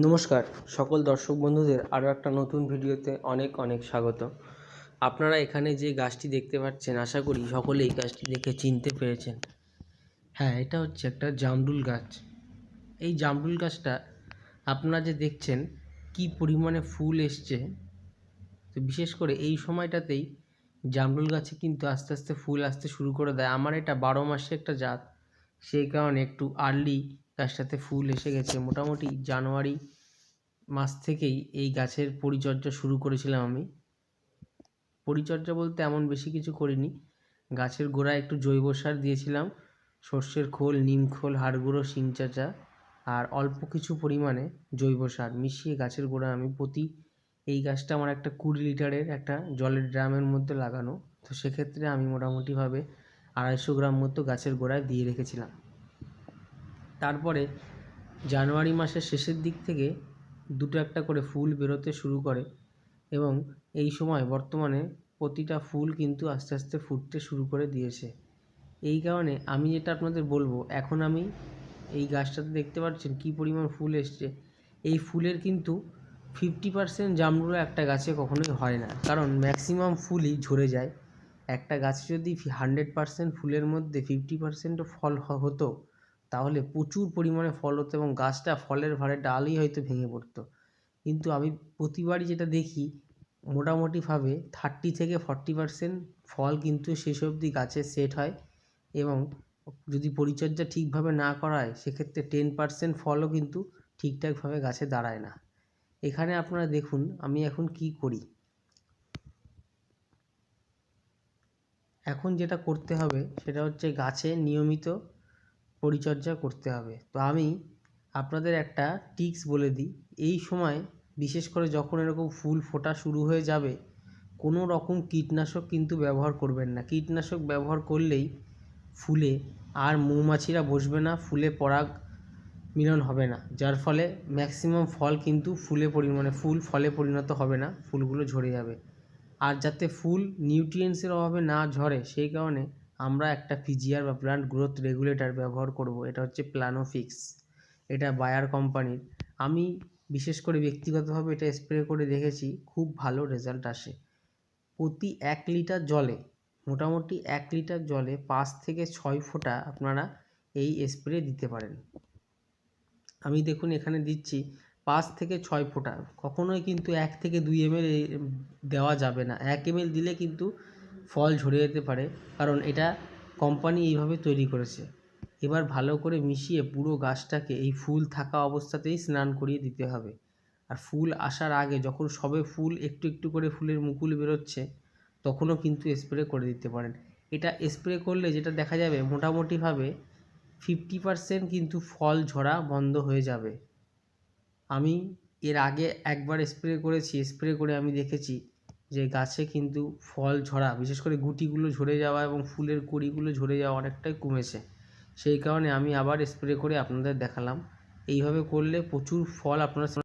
নমস্কার, সকল দর্শক বন্ধুদের আরও একটা নতুন ভিডিওতে অনেক অনেক স্বাগত। আপনারা এখানে যে গাছটি দেখতে পাচ্ছেন, আশা করি সকলে এই গাছটি দেখে চিনতে পেরেছেন। হ্যাঁ এটা হচ্ছে একটা জামরুল গাছ। এই জামরুল গাছটা আপনারা যে দেখছেন, কি পরিমাণে ফুল এসছে। তো বিশেষ করে এই সময়টাতেই জামরুল গাছে কিন্তু আস্তে আস্তে ফুল আসতে শুরু করে দেয়। আমার এটা বারো মাসে একটা জাত, সেই কারণে একটু আর্লি গাছটাতে ফুল এসে গেছে। মোটামুটি জানুয়ারি মাস থেকেই এই গাছের পরিচর্যা শুরু করেছিলাম আমি। পরিচর্যা বলতে এমন বেশি কিছু করিনি। গাছের গোড়ায় একটু জৈব সার দিয়েছিলাম। সর্ষের খোল, নিম খোল হাড় গুঁড়ো শিং চাচা আর অল্প কিছু পরিমাণে জৈব সার মিশিয়ে গাছের গোড়ায় আমি প্রতি এই গাছটা আমার একটা কুড়ি লিটারের একটা জলের ড্রামের মধ্যে লাগানো। তো সেক্ষেত্রে আমি মোটামুটিভাবে আড়াইশো গ্রাম মতো গাছের গোড়ায় দিয়ে রেখেছিলাম। তারপরে জানুয়ারি মাসের শেষের দিক থেকে দুটো একটা করে ফুল বেরোতে শুরু করে এবং এই সময় বর্তমানে প্রতিটা ফুল কিন্তু আস্তে আস্তে ফুটতে শুরু করে দিয়েছে। এই কারণে আমি যেটা আপনাদের বলব, এখন আমি এই গাছটাতে দেখতে পাচ্ছেন কী পরিমাণ ফুল এসছে। এই ফুলের কিন্তু ফিফটি পার্সেন্ট জামরুল একটা গাছে কখনোই হয় না। কারণ ম্যাক্সিমাম ফুলই ঝরে যায়। একটা গাছে যদি হান্ড্রেড পার্সেন্ট ফুলের মধ্যে ফিফটি পার্সেন্টও ফল হতো তাহলে প্রচুর পরিমাণে ফল হতো এবং গাছটা ফলের ভারে ডালই হয়তো ভেঙে পড়তো। কিন্তু আমি প্রতিবারই যেটা দেখি, মোটামুটিভাবে থার্টি থেকে ফর্টি পার্সেন্ট ফল কিন্তু শেষ অবধি গাছে সেট হয় এবং যদি পরিচর্যা ঠিকভাবে না করা হয় সেক্ষেত্রে টেন পার্সেন্ট ফলও কিন্তু ঠিকঠাকভাবে গাছে দাঁড়ায় না। এখানে আপনারা দেখুন, আমি এখন কি করি? এখন যেটা করতে হবে, সেটা হচ্ছে গাছে নিয়মিত পরিচর্যা করতে হবে। তো আমি আপনাদের একটা টিপস বলে দিই। এই সময়, বিশেষ করে যখন এরকম ফুল ফোটা শুরু হয়ে যাবে, কোনো রকম কীটনাশক কিন্তু ব্যবহার করবেন না। কীটনাশক ব্যবহার করলেই ফুলে আর মৌমাছিরা বসবে না, ফুলে পরাগ মিলন হবে না। যার ফলে ম্যাক্সিমাম ফল কিন্তু ফুলে পরিমাণে ফুল ফলে পরিণত হবে না, ফুলগুলো ঝরে যাবে। আর যাতে ফুল নিউট্রিয়েন্টসের অভাবে না ঝরে, সেই কারণে আমরা একটা ফিজিয়ার বা প্লান্ট গ্রোথ রেগুলেটর ব্যবহার করব, এটা হচ্ছে প্ল্যানোফিক্স এটা বায়ার কোম্পানির আমি বিশেষ করে ব্যক্তিগতভাবে এটা স্প্রে করে দেখেছি, খুব ভালো রেজাল্ট আসে। প্রতি এক লিটার জলে, মোটামুটি এক লিটার জলে পাঁচ থেকে ছয় ফোঁটা আপনারা এই স্প্রে দিতে পারেন। আমি দেখুন এখানে দিচ্ছি পাঁচ থেকে ছয় ফোঁটা। কখনোই কিন্তু এক থেকে দুই এমএল দেওয়া যাবে না। এক এমএল দিলে কিন্তু ফল ঝরে যেতে পারে, কারণ এটা কোম্পানি এইভাবে তৈরি করেছে। এবার ভালো করে মিশিয়ে পুরো গাছটাকে এই ফুল থাকা অবস্থাতেই স্নান করিয়ে দিতে হবে। আর ফুল আসার আগে যখন সবে ফুল একটু একটু করে ফুলের মুকুল বেরোচ্ছে, তখনও কিন্তু স্প্রে করে দিতে পারেন। এটা স্প্রে করলে যেটা দেখা যাবে, মোটামুটিভাবে ফিফটি পারসেন্ট কিন্তু ফল ঝরা বন্ধ হয়ে যাবে। আমি এর আগে একবার স্প্রে করেছি স্প্রে করে আমি দেখেছি যে গাছে কিন্তু ফল ঝরা, বিশেষ করে গুটিগুলো ঝরে যাওয়া এবং ফুলের কড়িগুলো ঝরে যাওয়া অনেকটাই কমেছে। সেই কারণে আমি আবার স্প্রে করে আপনাদের দেখালাম। এইভাবে করলে প্রচুর ফল আপনারা